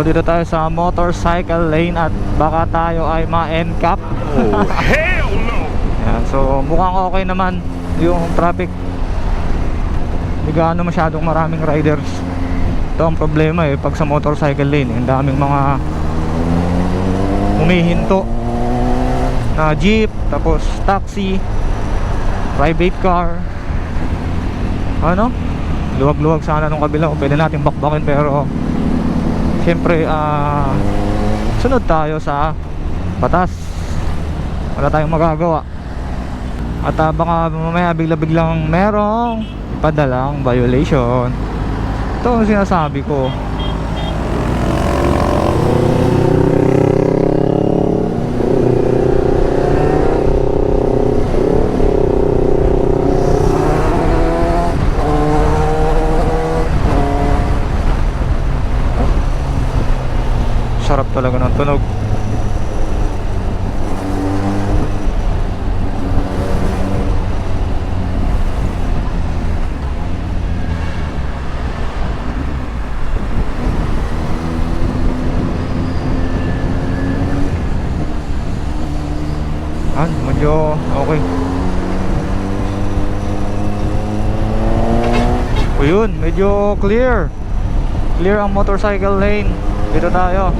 So dito tayo sa motorcycle lane at baka tayo ay ma-NCAP. Oh, hell no! Yan, so mukhang okay naman yung traffic. Hindi gaano masyadong maraming riders. Ito ang problema eh pag sa motorcycle lane, ang daming mga humihinto na jeep, tapos taxi, private car. Ano? Luwag-luwag sana nung kabila pwede natin bakbakin pero Siyempre, ah sunod tayo sa batas. Wala tayong magagawa. At ah, baka mamaya bigla-biglang merong padalang violation. Ito ang sinasabi ko. Sarap talaga ng tunog. Ah, medyo okay. O yun, medyo clear. Clear ang motorcycle lane. Dito tayo.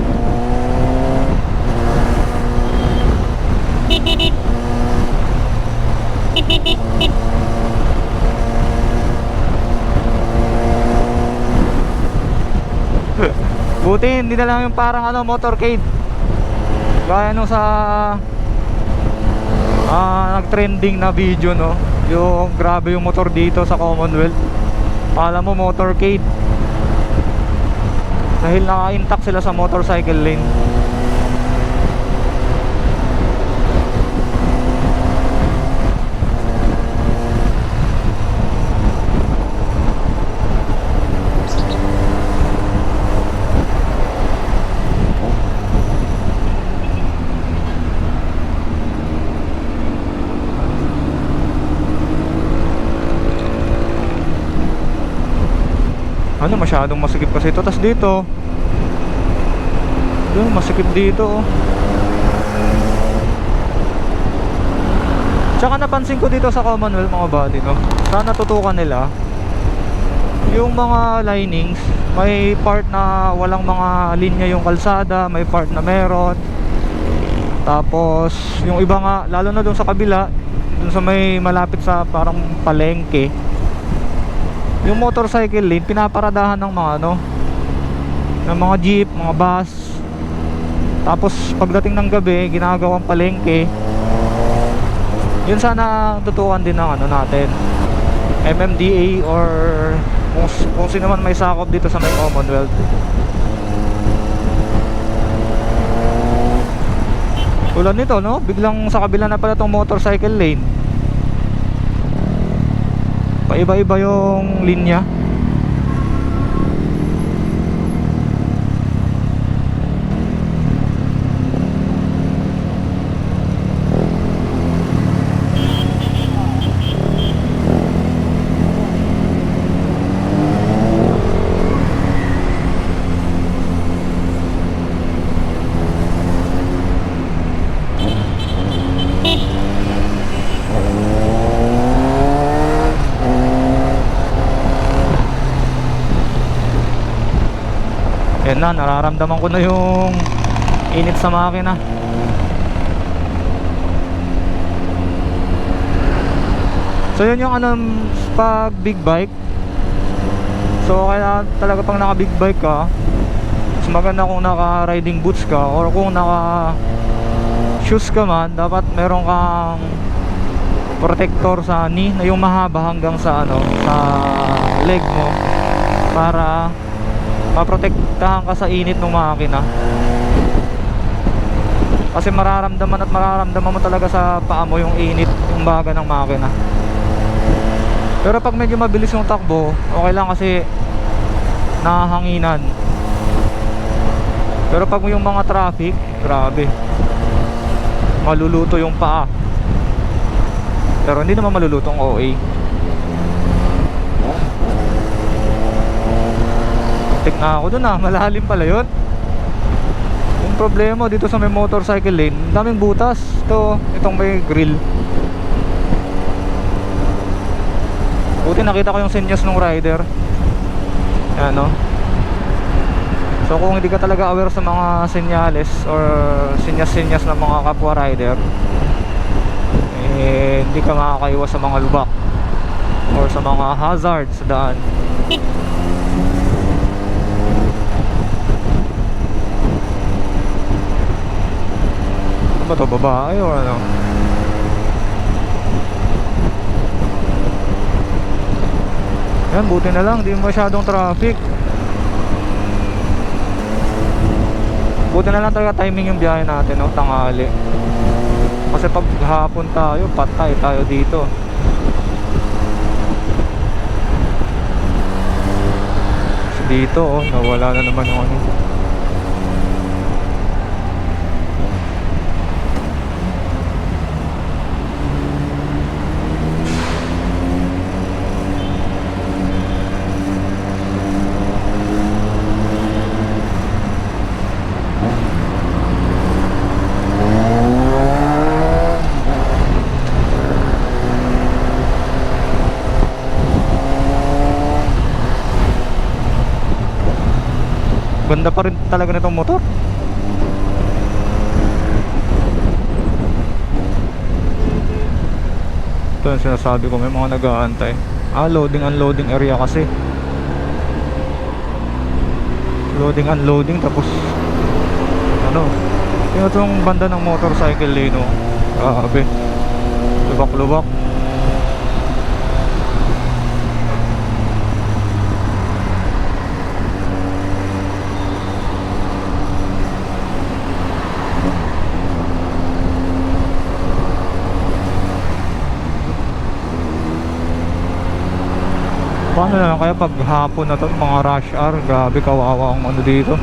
Buti hindi na lang yung parang ano motorcade. Gaya nung sa ah nag-trending na video no. Yung grabe yung motor dito sa Commonwealth. Pala mo motorcade. Dahil naka-intact sila sa motorcycle lane. Ano masyadong masikip kasi ito. Tapos dito, yun, masikip dito. oh. Tsaka napansin ko dito sa Commonwealth mga body, no? Sana tutukan nila yung mga linings, may part na walang mga linya yung kalsada, may part na meron. Tapos, yung iba nga, lalo na dun sa kabila, dun sa may malapit sa parang palengke, yung motorcycle lane pinaparadahan ng mga ano ng mga jeep, mga bus. Tapos pagdating ng gabi ginagawang palengke. Yun sana tutukan din ng ano natin MMDA or kung, kung sino man may sakop dito sa may Commonwealth. Tulad nito no? Biglang sa kabila na pala tong motorcycle lane paiba-iba yung linya na, nararamdaman ko na yung init sa makina. So yun yung ano pag big bike. So kaya talaga pang naka big bike ka, mas maganda kung naka riding boots ka or kung naka shoes ka man, dapat meron kang protector sa knee na yung mahaba hanggang sa ano sa leg mo para maprotektahan ka sa init ng makina. Kasi mararamdaman at mararamdaman mo talaga sa paa mo yung init yung baga ng makina. Pero pag medyo mabilis yung takbo okay lang kasi nahahanginan pero pag yung mga traffic grabe. Maluluto yung paa. Pero hindi naman maluluto ang OA Tik na ako dun ah, malalim pala yun problema dito sa may motorcycle lane, daming butas. Ito, itong may grill. Buti nakita ko yung senyas ng rider. Yan no. So kung hindi ka talaga aware sa mga senyales or senyas-senyas ng mga kapwa rider, eh hindi ka makakaiwas sa mga lubak or sa mga hazard sa daan. Ba to? Babae or ano? Yan, buti na lang, di masyadong traffic. Buti na lang talaga timing yung biyahe natin, no? Tangali. Kasi pag hapon tayo, patay tayo dito. Dito, oh, nawala na naman yung ano. Ganda pa rin talaga nitong motor. Ito yung sinasabi ko, may mga nag-aantay. Ah, loading unloading area kasi. Loading unloading tapos ano, yung itong banda ng motorcycle lane, oh. Grabe. Lubak-lubak. Kaya pag hapon na to, mga rush hour, grabe kawawa ang ano dito.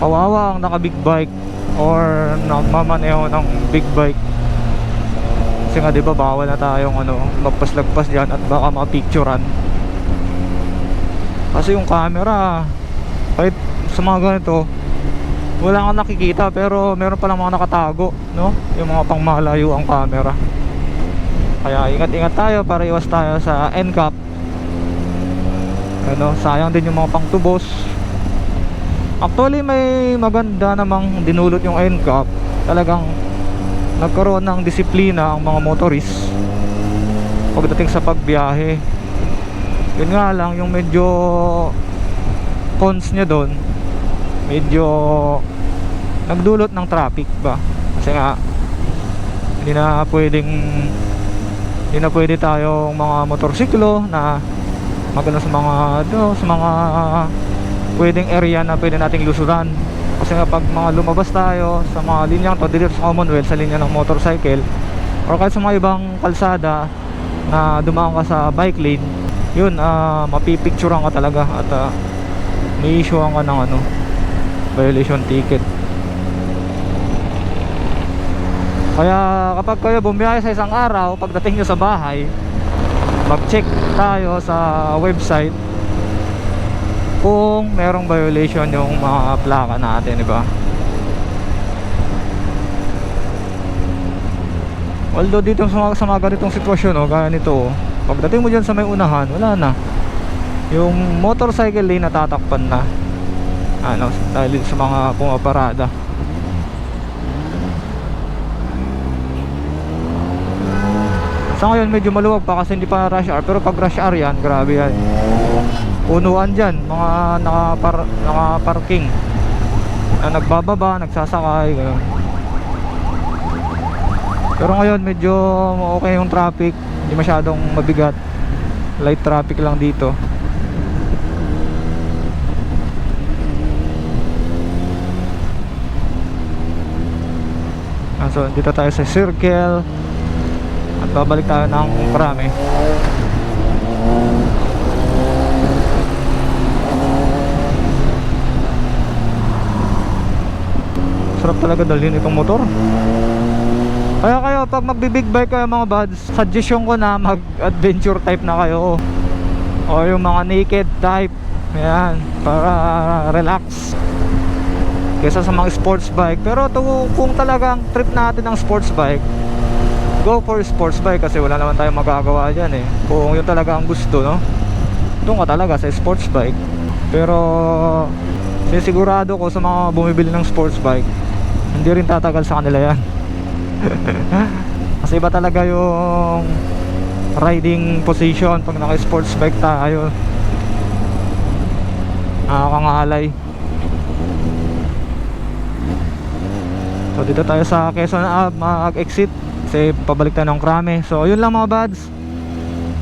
Kawawa ang naka big bike or nagmamaneho ng big bike. Kasi nga 'di ba bawal na tayong ano, magpaslagpas diyan at baka mapicturean. Kasi yung camera kahit sa mga ganito wala kang nakikita pero meron palang mga nakatago, no? Yung mga pangmalayo ang camera. Kaya ingat-ingat tayo para iwas tayo sa NCAP ano, sayang din yung mga pangtubos. Actually may maganda namang dinulot yung NCAP talagang nagkaroon ng disiplina ang mga motorist pagdating sa pagbiyahe. Yun nga lang yung medyo cons nya doon medyo nagdulot ng traffic ba? Kasi nga hindi na pwedeng hindi na pwede tayong mga motorsiklo na magano sa mga ano, sa mga pwedeng area na pwede nating lusuran. Kasi pag mga lumabas tayo sa mga linyang to dito sa Commonwealth sa linya ng motorcycle or kahit sa mga ibang kalsada na dumaan ka sa bike lane yun ah mapipicturean ka talaga at uh, may issuean ka ng ano violation ticket. Kaya kapag kayo bumiyahe sa isang araw pagdating nyo sa bahay mag-check tayo sa website kung merong violation yung mga plaka natin, di ba? Although dito sa mga, sa mga ganitong sitwasyon, oh, gaya nito, oh, pagdating mo dyan sa may unahan, wala na. Yung motorcycle lane natatakpan na. Ano, dahil sa mga pumaparada. Sa ngayon medyo maluwag pa kasi hindi pa rush hour pero pag rush hour yan, grabe yan. Punuan dyan, mga nakapar, nakaparking. Na nagbababa, nagsasakay, gano'n. Pero ngayon medyo okay yung traffic, hindi masyadong mabigat. Light traffic lang dito. Ah, so dito tayo sa circle at babalik tayo ng karami sarap talaga dalhin itong motor. Kaya kayo pag magbi-big bike kayo mga buds suggestion ko na mag adventure type na kayo. O yung mga naked type. Yan para relax. Kaysa sa mga sports bike. Pero to, kung talagang trip natin ng sports bike go for sports bike kasi wala naman tayong magagawa dyan eh. Kung yun talaga ang gusto no? Doon ka talaga sa sports bike. Pero sinisigurado ko sa mga bumibili ng sports bike hindi rin tatagal sa kanila yan. Kasi iba talaga yung riding position pag naka sports bike tayo. Nakakangalay. So dito tayo sa Quezon Ave mag-exit kasi pabalik tayo ng Krame so yun lang mga buds.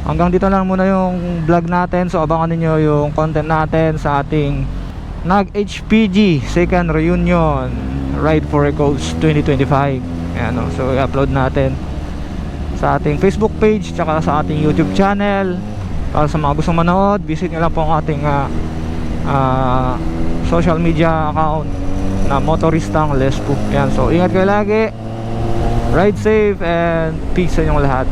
Hanggang dito lang muna yung vlog natin. So abangan niyo yung content natin sa ating nag HPG second reunion Ride for a Coach 2025 Ayan, so i-upload natin sa ating Facebook page tsaka sa ating YouTube channel. Para sa mga gustong manood visit nyo lang po ang ating ah, ah, social media account na motoristang Lespo yan so ingat kayo lagi ride safe and peace sa inyong lahat